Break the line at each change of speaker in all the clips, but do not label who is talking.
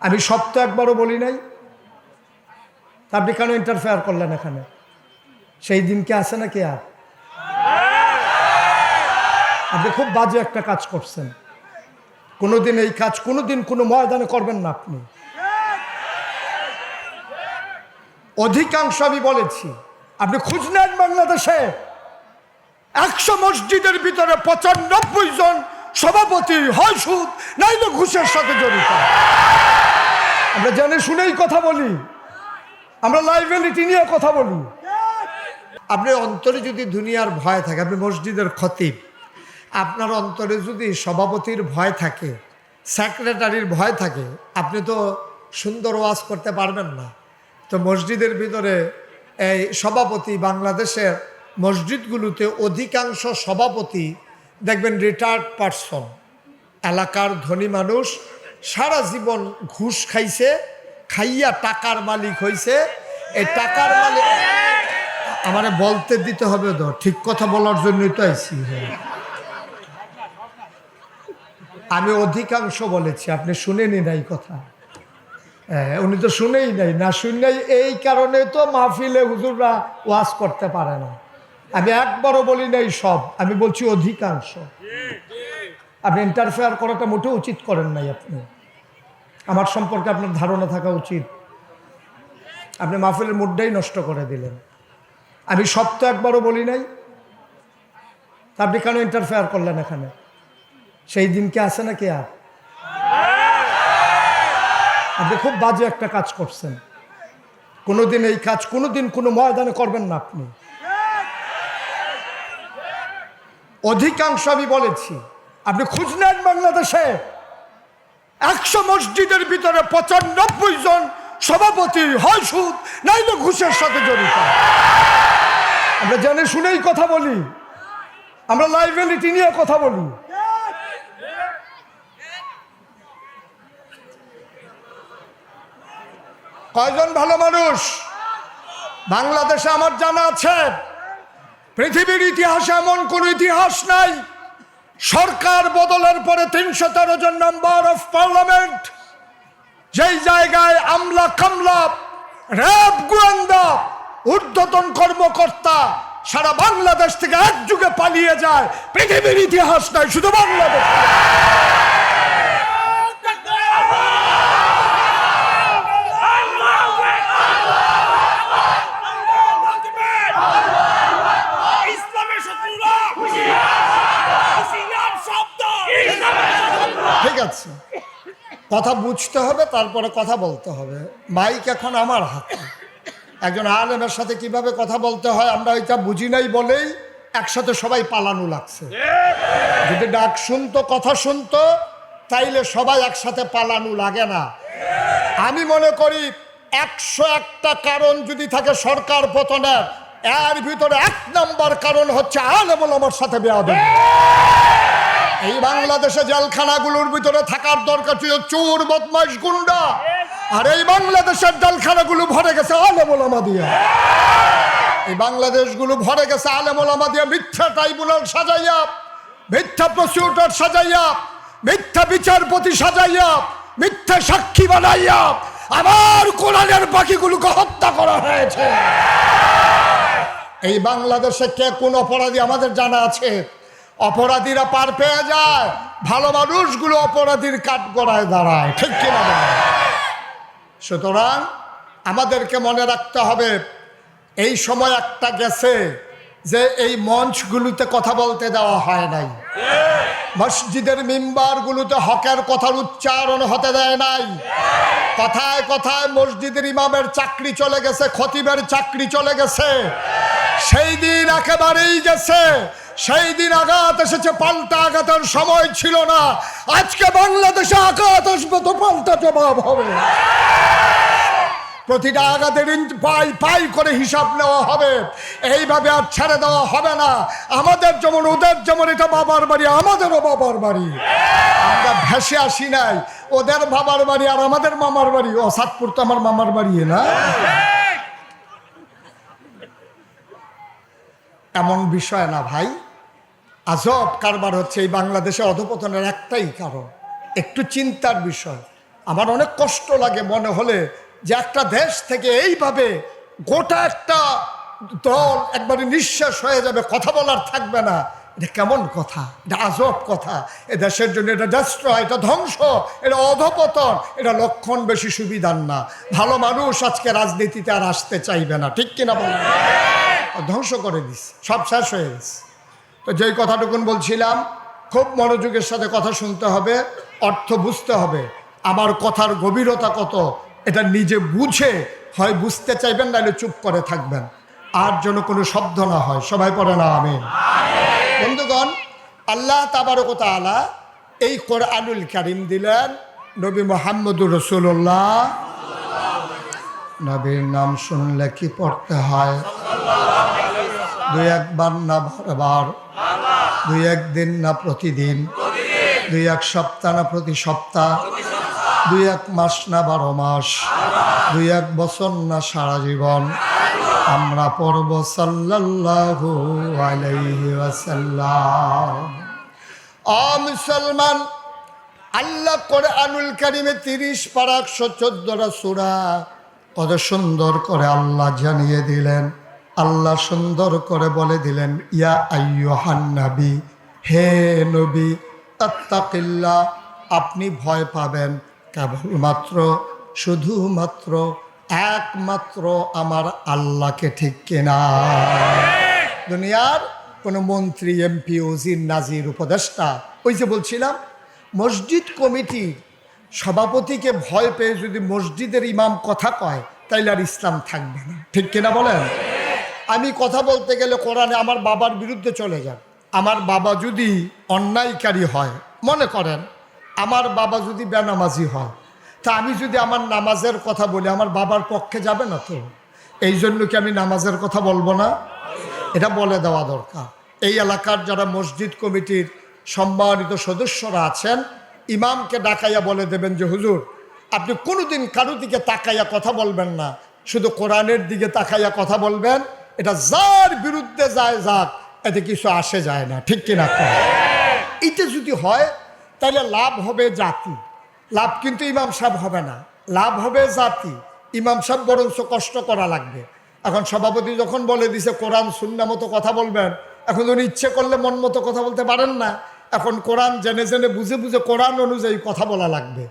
আমি সব তো একবারও বলি নাই। আপনি কেন ইন্টারফেয়ার করলেন এখানে? সেই দিন কি আছে নাকি আর? আপনি খুব বাজে একটা কাজ করছেন। কোনোদিন এই কাজ, কোনোদিন কোনো ময়দানে করবেন না আপনি। অধিকাংশ আমি বলেছি, আপনি খুঁজ নেন বাংলাদেশে। একশো মসজিদের ভিতরে পঁচানব্বই জন সভাপতি, হয় সুদ, নাইলে ঘুষের সাথে জড়িত। জেনে শুনেই কথা বলি। আমরা লাইবিলিটি নিয়ে কথা বলি। আপনার অন্তরে যদি দুনিয়ার ভয় থাকে, আপনি মসজিদের খতিব। আপনার অন্তরে যদি সভাপতির ভয় থাকে সেক্রেটারির ভয় থাকে, আপনি তো সুন্দর ওয়াজ করতে পারবেন না। তো মসজিদের ভিতরে এই সভাপতি বাংলাদেশের মসজিদগুলোতে অধিকাংশ সভাপতি দেখবেন রিটায়ার্ড পারসন এলাকার ধনী মানুষ সারা জীবন ঘুষ খাইছে খাইয়া টাকার মালিক হইছে। এই টাকার মালিক আমারে বলতে দিতে হবে তো ঠিক কথা বলার জন্যই তো আইসি। আমি অধিকাংশ বলেছি আপনি শুনেনি নাই কথা। হ্যাঁ, উনি তো শুনেই নাই না শুনেই এই কারণে তো মাহফিলে হুজুররা ওয়াজ করতে পারে না। আমি একবারও বলি নাই সব আমি বলছি অধিকাংশ। আপনি ইন্টারফেয়ার করাটা মোটেও উচিত করেন নাই আপনি। আমার সম্পর্কে আপনার ধারণা থাকা উচিত। আপনি মাহফিলের মুডটাই নষ্ট করে দিলেন। আমি সব তো একবারও বলি নাই। আপনি কেন ইন্টারফেয়ার করলেন এখানে? সেই দিন কি আছে নাকি আর? আপনি খুব বাজে একটা কাজ করছেন। কোনোদিন এই কাজ, কোনোদিন কোনো ময়দানে করবেন না আপনি। অধিকাংশ আমি বলেছি। আপনি খুঁজ নেন বাংলাদেশে। একশো মসজিদের ভিতরে পঁচানব্বই জন সভাপতি হয় সুদ নাইলে ঘুষের সাথে জড়িত। আমরা জানে শুনেই কথা বলি। আমরা লাইবিলিটি নিয়ে কথা বলি। কয়জন ভালো মানুষ? বাংলাদেশে আমার জানা আছে। পৃথিবীর ইতিহাসে এমন কোন ইতিহাস নাই। সরকার বদলের পরে তিনশো তেরো জন নাম্বার অফ পার্লামেন্ট যেই জায়গায় আমলা কামলা, র্যাব গোয়েন্দা, ঊর্ধ্বতন কর্মকর্তা সারা বাংলাদেশ থেকে এক যুগে পালিয়ে যায়। পৃথিবীর ইতিহাস নয়, শুধু বাংলাদেশ
ইসলামের শত্রুরা হুঁশিয়ার শব্দ
ঠিক আছে। কথা বুঝতে হবে, তারপরে কথা বলতে হবে। মাইক এখন আমার হাতে। একজন আলেমের সাথে কীভাবে কথা বলতে হয় আমরা ওইটা বুঝি নাই বলেই একসাথে সবাই পালানো লাগছে। যদি ডাক শুনতো, কথা শুনতো, তাইলে সবাই একসাথে পালানো লাগে না। আমি মনে করি একশো একটা কারণ যদি থাকে সরকার পতনের এর ভিতরে এক নাম্বার কারণ হচ্ছে আলেমুল আমার সাথে বেয়াদ এই বাংলাদেশে জেলখানাগুলোর ভিতরে থাকার দরকার ছিল চোর বদমাইশ গুন্ডা। আর এই বাংলাদেশের জেলখানাগুলো ভরে গেছে আলেমুলামা দিয়া এই বাংলাদেশগুলো ভরে গেছে আলেমুলামা দিয়া মিথ্যা ট্রাইব্যুনাল সাজাইয়া, মিথ্যা প্রসিকিউটর সাজাইয়া, মিথ্যা বিচারপতি সাজাইয়া, মিথ্যা সাক্ষী বানাইয়া আবার কোরআনের বাকিগুলোকে হত্যা করা হয়েছে। এই বাংলাদেশে কে কোন অপরাধী আমাদের জানা আছে? অপরাধীরা পার পেয়ে যায়। ভালো মানুষগুলো অপরাধীর কাঠ গড়ায় দাঁড়ায়। ঠিক কিনা সুতরাং আমাদেরকে মনে রাখতে হবে, এই সময় একটা গেছে যে এই মঞ্চগুলোতে কথা বলতে দেওয়া হয় নাই। মসজিদের মিম্বারগুলোতে হকের কথার উচ্চারণ হতে দেয় নাই। কথায় কথায় মসজিদের ইমামের চাকরি চলে গেছে, খতিবের চাকরি চলে গেছে। সেই দিন একেবারেই গেছে সেই দিন আঘাত এসেছে, পাল্টা আঘাতের সময় ছিল না। আজকে বাংলাদেশে আঘাত আসবে তো পাল্টা জবাব হবে। প্রতিটা আঘাতের পাই পাই করে হিসাব নেওয়া হবে। এইভাবে আর ছেড়ে দেওয়া হবে না। আমাদের যেমন ওদের যেমন, এটা বাবার বাড়ি, আমাদেরও বাবার বাড়ি। আমরা ভেসে আসি নাই। ওদের বাবার বাড়ি আর আমাদের মামার বাড়ি। ও, সাতপুর তো আমার মামার বাড়ি না? এমন বিষয় না ভাই। আজব কারবার হচ্ছে এই বাংলাদেশে অধপতনের একটাই কারণ। একটু চিন্তার বিষয়। আমার অনেক কষ্ট লাগে মনে হলে যে একটা দেশ থেকে এইভাবে গোটা একটা দল একবারে নিঃশ্বাস হয়ে যাবে, কথা বলার থাকবে না। এটা কেমন কথা? এটা আজব কথা। এ দেশের জন্য এটা ডেস্ট্রয় এটা ধ্বংস, এটা অধপতন, এটা লক্ষণ বেশি সুবিধার না। ভালো মানুষ আজকে রাজনীতিতে আর আসতে চাইবে না, ঠিক কিনা বলেন ধ্বংস করে দিস সব শেষ হয়ে গেছে। তো যেই কথাটুকুন বলছিলাম, খুব মনোযোগের সাথে কথা শুনতে হবে, অর্থ বুঝতে হবে। আমার কথার গভীরতা কত, এটা নিজে বুঝে হয় বুঝতে চাইবেন, নাহলে চুপ করে থাকবেন। আর যেন কোনো শব্দ না হয়। সবাই পড়ে না আমি বন্ধুগণ, আল্লাহ তাবারকতা আলা এই কোরআনুল কারিম দিলেন নবী মোহাম্মদুর রসুল্লাহ নবীর নাম শুনলে কি পড়তে হয়? দুই একবার না বারবার দুই একদিন না প্রতিদিন, দুই এক সপ্তাহ না প্রতি সপ্তাহ, দুই এক মাস না বারো মাস, দুই এক বছর না সারা জীবন। আমরা পড়ব সাল্লাল্লাহু আলাইহি আ মুসলমান, আল্লাহ করে আনুল কারিমে তিরিশ পারা একশো চোদ্দটা সুরা কত সুন্দর করে আল্লাহ জানিয়ে দিলেন। আল্লাহ সুন্দর করে বলে দিলেন, ইয়া আইয়ুহান নবী, হে নবী, আত্তাকিল্লা, আপনি ভয় পাবেন। কেবলমাত্র, শুধুমাত্র, একমাত্র আমার আল্লাহকে ঠিক কেনা? দুনিয়ার কোনো মন্ত্রী, এমপি, ওজির, নাজির, উপদেষ্টা, ওই যে বলছিলাম, মসজিদ কমিটির সভাপতিকে ভয় পেয়ে যদি মসজিদের ইমাম কথা কয়, তাইলে আর ইসলাম থাকবে না। ঠিক কিনা বলেন? আমি কথা বলতে গেলে কোরআনে আমার বাবার বিরুদ্ধে চলে যান। আমার বাবা যদি অন্যায়কারী হয়, মনে করেন, আমার বাবা যদি বেনামাজি হয়, তা আমি যদি আমার নামাজের কথা বলি, আমার বাবার পক্ষে যাবে না তো? এই জন্য কি আমি নামাজের কথা বলব না? এটা বলে দেওয়া দরকার। এই এলাকার যারা মসজিদ কমিটির সম্মানিত সদস্যরা আছেন, ইমামকে ডাকাইয়া বলে দেবেন যে, হুজুর, আপনি কোনোদিন কারও দিকে তাকাইয়া কথা বলবেন না। শুধু কোরআনের দিকে তাকাইয়া কথা বলবেন এটা যার বিরুদ্ধে যায় যাক এতে কিছু আসে যায় না ঠিক কিনা এটা যদি হয় তাহলে লাভ হবে জাতি। লাভ কিন্তু ইমাম সাহেব হবে না। লাভ হবে জাতি। ইমাম সাহেব বরঞ্চ কষ্ট করা লাগবে। এখন সভাপতি যখন বলে দিছে কোরআন শূন্য মতো কথা বলবেন এখন উনি ইচ্ছে করলে মন মতো কথা বলতে পারেন না। এখন কোরআন জেনে জেনে বুঝে বুঝে কোরআন অনুযায়ী কথা বলা লাগবে।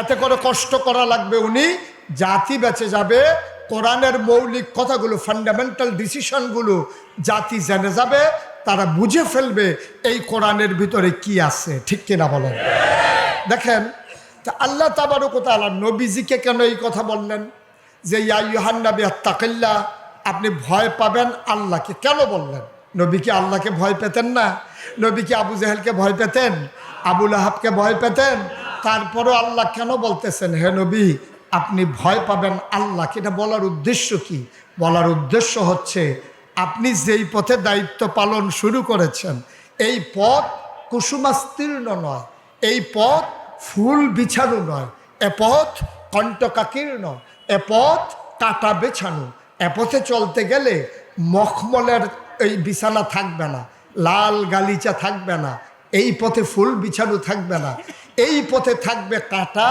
এতে করে কষ্ট করা লাগবে উনি। জাতি বেঁচে যাবে কোরআনের মৌলিক কথাগুলো ফান্ডামেন্টাল ডিসিশনগুলো জাতি জেনে যাবে, তারা বুঝে ফেলবে এই কোরআনের ভিতরে কি আছে, ঠিক কিনা বলেন? দেখেন, তা আল্লাহ তাবারকতালা নবীজিকে কেন এই কথা বললেন? যে ইয়াহান্নাবি তাকিল্লা আপনি ভয় পাবেন আল্লাহকে। কেন বললেন? নবী কি আল্লাহকে ভয় পেতেন না? নবী কি আবু জাহেলকে ভয় পেতেন? আবুল আহাবকে ভয় পেতেন? তারপরও আল্লাহ কেন বলতেছেন, হে নবী আপনি ভয় পাবেন আল্লাহকে। এটা বলার উদ্দেশ্য কি? বলার উদ্দেশ্য হচ্ছে, আপনি যেই পথে দায়িত্ব পালন শুরু করেছেন, এই পথ কুসুমাস্তীর্ণ নয়, এই পথ ফুল বিছানো নয়, এ পথ কণ্টকাকীর্ণ এ পথ কাটা বেছানো, এ পথে চলতে গেলে মখমলের এই বিছানা থাকবে না, লাল গালিচা থাকবে না, এই পথে ফুল বিছানো থাকবে না, এই পথে থাকবে কাটা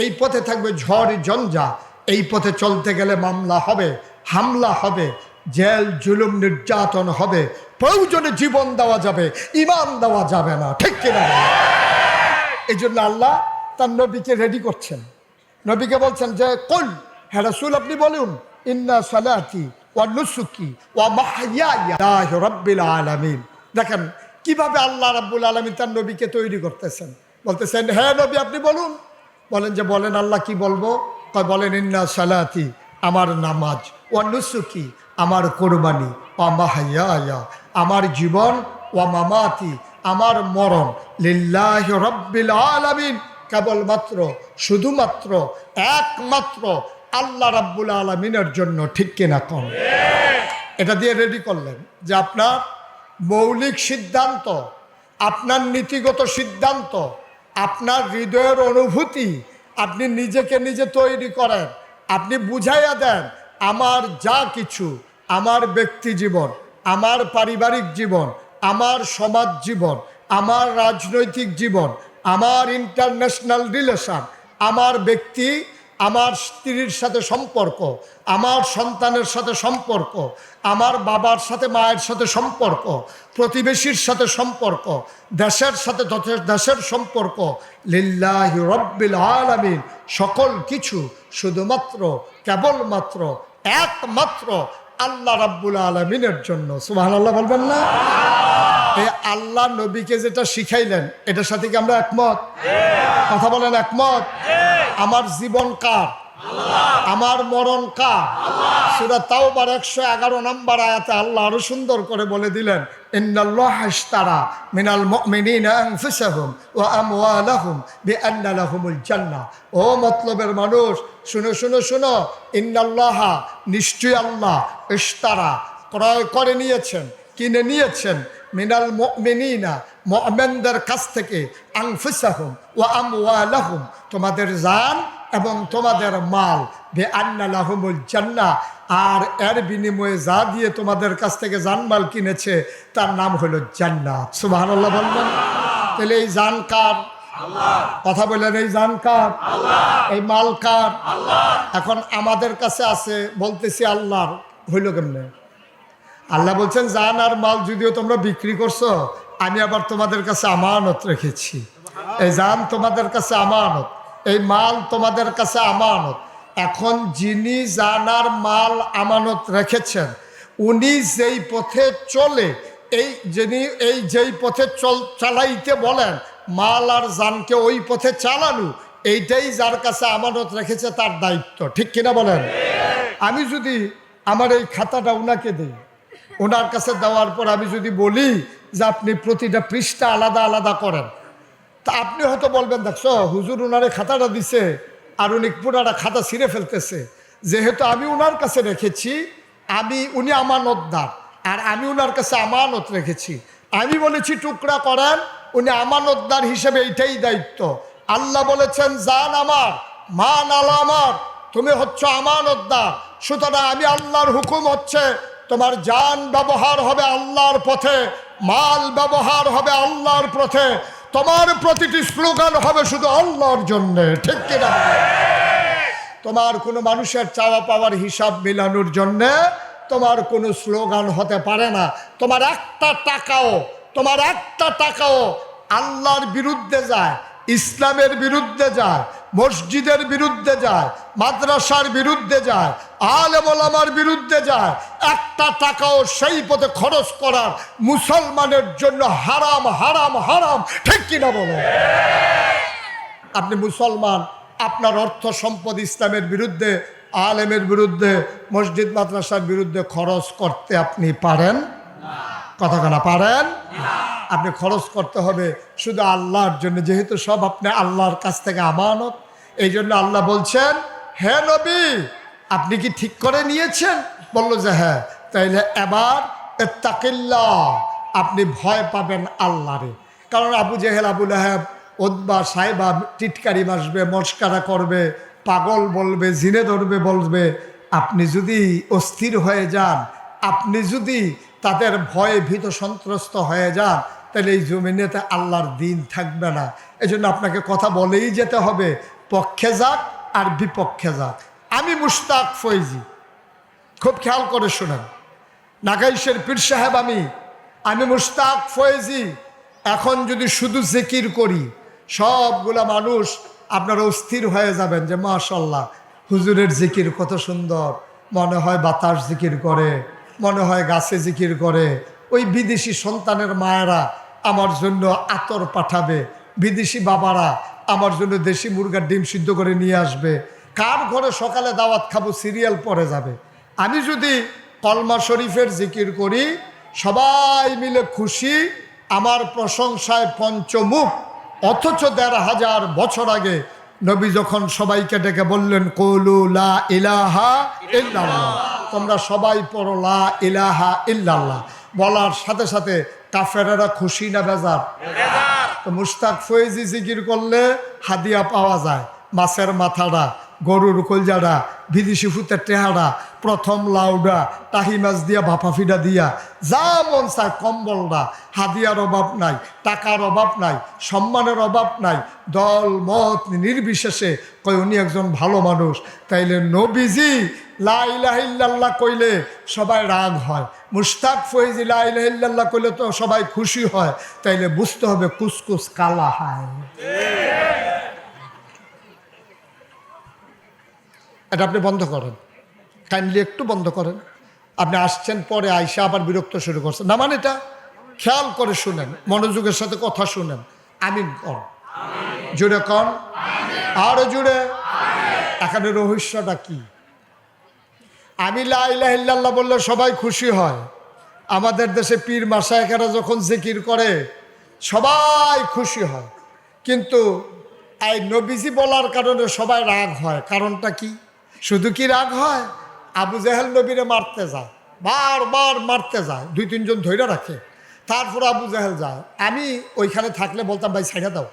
এই পথে থাকবে ঝড় জঞ্জা এই পথে চলতে গেলে মামলা হবে, হামলা হবে, জেল, জুলুম নির্যাতন হবে। প্রয়োজনে জীবন দেওয়া যাবে, ইমান দেওয়া যাবে না, ঠিক কিনা? এই জন্য আল্লাহ তার নবীকে রেডি করছেন। নবীকে বলছেন যে, কল হ্যাঁ রাসূল, আপনি বলুন, ইন্না সালাতি ওয়া নুসুকি ওয়া মাহইয়ায়া রাব্বিল আলামিন। দেখেন, কীভাবে আল্লাহ রাব্বুল আলামিন তার নবীকে তৈরি করতেছেন। বলতেছেন হ্যাঁ নবী, আপনি বলুন বলেন যে, বলেন আল্লাহ কি বলব? কয়, বলেন, ইন্না সালাতি, আমার নামাজ, ওয়া নুসুকি, আমার কোরবানি, ওয়া মাহইয়ায়া আমার জীবন, ওয়া মামাতি, আমার মরণ, লিল্লাহ রব্বিল আলামিন। কেবলমাত্র, শুধুমাত্র, একমাত্র আল্লাহ রাব্বুল আলমিনের জন্য, ঠিক কিনা কম? এটা দিয়ে রেডি করলেন যে, আপনার মৌলিক সিদ্ধান্ত, আপনার নীতিগত সিদ্ধান্ত আপনার হৃদয়ের অনুভূতি আপনি নিজেকে নিজে তৈরি করেন, আপনি বুঝাইয়া দেন আমার যা কিছু, আমার ব্যক্তি জীবন, আমার পারিবারিক জীবন, আমার সমাজ জীবন, আমার রাজনৈতিক জীবন, আমার ইন্টারন্যাশনাল রিলেশন আমার ব্যক্তি আমার স্ত্রীর সাথে সম্পর্ক, আমার সন্তানের সাথে সম্পর্ক, আমার বাবার সাথে মায়ের সাথে সম্পর্ক, প্রতিবেশীর সাথে সম্পর্ক, দেশের সাথে দেশের সম্পর্ক, লিল্লাহি রব্বিল আলামিন, সকল কিছু শুধুমাত্র, কেবলমাত্র, একমাত্র আল্লাহ রাব্বুল আলমিনের জন্য। সুবাহ আল্লাহ বলবেন না? এই আল্লাহ নবীকে যেটা শিখাইলেন, এটার সাথে কি আমরা একমত? কথা বলেন একমত? আমার জীবন কার? আমার মরণ কার? তাও বার একশো এগারো নম্বর আয়াতে আল্লাহ আরও সুন্দর করে বলে দিলেন মিনাল ও মতলবের মানুষ, শুনো শুনো শুনো, ইন্নাল্লাহ নিশ্চয়ই আল্লাহ ক্রয় করে নিয়েছেন, কিনে নিয়েছেন মিনাল মুমিনিনা, মুমিনদের কাছ থেকে আনফুসাহুম ওয়া আমওয়ালাহুম, তোমাদের জান এবং তোমাদের মাল বে আন্না লাহুমুল জান্নাহ। আর এর বিনিময়ে যা দিয়ে তোমাদের কাছ থেকে জানমাল কিনেছে, তার নাম হলো জান্নাত। সুবহানাল্লাহ বলবেন? তাহলে এই জান কার? কথা বললেন, এই জান কার? এই মাল কার? এখন আমাদের কাছে আছে, বলতেছি আল্লাহর, হইল কেমনে? আল্লাহ বলছেন, জান আর মাল যদিও তোমরা বিক্রি করছ, আমি আবার তোমাদের কাছে আমানত রেখেছি। এই জান তোমাদের কাছে আমানত, এই মাল তোমাদের কাছে আমানত। এখন যিনি জানার মাল আমানত রেখেছেন, উনি যেই পথে চলে, এই যিনি, এই যেই পথে চল, চালাইতে বলেন, মাল আর জানকে ওই পথে চালানো, এইটাই যার কাছে আমানত রেখেছে তার দায়িত্ব। ঠিক কিনা বলেন? আমি যদি আমার এই খাতাটা ওনাকে দিই ওনার কাছে দেওয়ার পর আমি যদি বলি যে আপনি প্রতিটা পৃষ্ঠা আলাদা আলাদা করেন, তা আপনি হয়তো বলবেন, দেখছ, হুজুর উনারে খাতাটা দিছে আর উনি পুরাটা খাতা ছিঁড়ে ফেলতেছে। যেহেতু আমি উনার কাছে রেখেছি, আমি, উনি আমানতদার আর আমি উনার কাছে আমানত রেখেছি। আমি বলেছি, টুকরা করেন, উনি আমানতদার হিসেবে এইটাই দায়িত্ব। আল্লাহ বলেছেন, জান আমার, মান আল আমার, তুমি হচ্ছে আমানতদার সুতরাং আমি আল্লাহর হুকুম হচ্ছে তোমার যান ব্যবহার হবে আল্লাহর পথে, মাল ব্যবহার হবে আল্লাহর পথে, তোমার প্রতিটি স্লোগান হবে শুধু আল্লাহর জন্যে, ঠিক কিনা? তোমার কোনো মানুষের চাওয়া পাওয়ার হিসাব মিলানোর জন্যে তোমার কোনো স্লোগান হতে পারে না। তোমার একটা টাকাও, তোমার একটা টাকাও আল্লাহর বিরুদ্ধে যায়, ইসলামের বিরুদ্ধে যায় মসজিদের বিরুদ্ধে যায়, মাদ্রাসার বিরুদ্ধে যায়, আলেমলামার বিরুদ্ধে যায়, একটা টাকাও সেই পথে খরচ করার মুসলমানের জন্য হারাম হারাম হারাম, ঠিক কিনা বলো আপনি মুসলমান, আপনার অর্থ সম্পদ ইসলামের বিরুদ্ধে, আলেমের বিরুদ্ধে, মসজিদ, মাদ্রাসার বিরুদ্ধে খরচ করতে আপনি পারেন? কতখানা পারেন? আপনি খরচ করতে হবে শুধু আল্লাহর জন্য, যেহেতু সব আপনি আল্লাহর কাছ থেকে আমানত। এই জন্য আল্লাহ বলছেন, হে নবী, আপনি কি ঠিক করে নিয়েছেন? বলল যে হ্যাঁ। তাইলে এবার তাকিল্লা আপনি ভয় পাবেন আল্লাহরে। কারণ আবু জেহেল আবুল আহেব ওদবা সাহেবা টিটকারি মাসবে মস্কারা করবে, পাগল বলবে, জিনে ধরবে বলবে। আপনি যদি অস্থির হয়ে যান, আপনি যদি তাদের ভয়ে ভীত সন্ত্রস্ত হয়ে যান তাহলে এই জমিনেতে আল্লাহর দিন থাকবে না। এই আপনাকে কথা বলেই যেতে হবে, পক্ষে যাক আর বিপক্ষে যাক। আমি মুশতাক ফৈজি, খুব খেয়াল করে শোনেন। নাগাইশের পীর সাহেব আমি আমি মুশতাক ফয়েজি এখন যদি শুধু জিকির করি, সবগুলা মানুষ আপনারা অস্থির হয়ে যাবেন যে মাশাল্লাহ হুজুরের জিকির কত সুন্দর। মনে হয় বাতাস জিকির করে, মনে হয় গাছে জিকির করে। ওই বিদেশি সন্তানের মায়েরা আমার জন্য আতর পাঠাবে। বিদেশি বাবারা আমার জন্য দেশি মুরগার ডিম সিদ্ধ করে নিয়ে আসবে। কার ঘরে সকালে দাওয়াত খাব সিরিয়াল পরে যাবে। আমি যদি কলমা শরীফের জিকির করি, সবাই মিলে খুশি, আমার প্রশংসায় পঞ্চমুখ। অথচ দেড় হাজার বছর আগে নবী যখন সবাইকে ডেকে বললেন, কৌলু লা ইলাহা ইল্লাল্লাহ। তোমরা সবাই পড়ো লা ইলাহা ইল্লাল্লাহ। বলার সাথে সাথে কাফেরেরা খুশি না বেজার? তো মুস্তাক ফয়েজি জিকির করলে হাদিয়া পাওয়া যায়। মাছের মাথাটা গরুর কলজাটা বিদেশি ফুতের টেহারা প্রথম লাউডা টাহি মাছ দিয়া, ভাপা ফিডা দিয়া। যা মন চায় কম্বলটা হাদিয়ার অভাব নাই, টাকার অভাব নাই, সম্মানের অভাব নাই। দল, মত নির্বিশেষে কই উনি একজন ভালো মানুষ। তাইলে নবীজি লাইলাহিল্লাহ কইলে সবাই রাগ হয়। মুস্তাক ফৈজি লাইলাহিল্লাহ কইলে তো সবাই খুশি হয়। তাইলে বুঝতে হবে কুসকুস কালা হয়। এটা আপনি বন্ধ করেন। কাইন্ডলি একটু বন্ধ করেন। আপনি আসছেন, পরে আইসা আবার বিরক্ত শুরু করছেন। না মানে এটা খেয়াল করে শুনেন, মনোযোগের সাথে কথা শুনেন। আমিন কর জুড়ে কন। আরও জুড়ে এখানে রহস্যটা কি? আমি লাইল্লাহ বললে সবাই খুশি হয়। আমাদের দেশে পীর মাসায়কেরা যখন জিকির করে, সবাই খুশি হয়। কিন্তু এই নবীজি বলার কারণে সবাই রাগ হয়। কারণটা কি? শুধু কি রাগ হয়? আবু জাহেল নবীরে মারতে যায় বারবার মারতে যায়, দুই তিনজন ধৈর্য রাখে। তারপর আবু জাহেল যায়। আমি ওইখানে থাকলে বলতাম, ভাই, ছাইড়া দাও।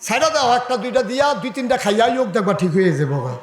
সাইডা দাও, একটা দুইটা দিয়া, দুই তিনটা খাইয়া হোক দেখবা ঠিক হয়ে যাব ভাই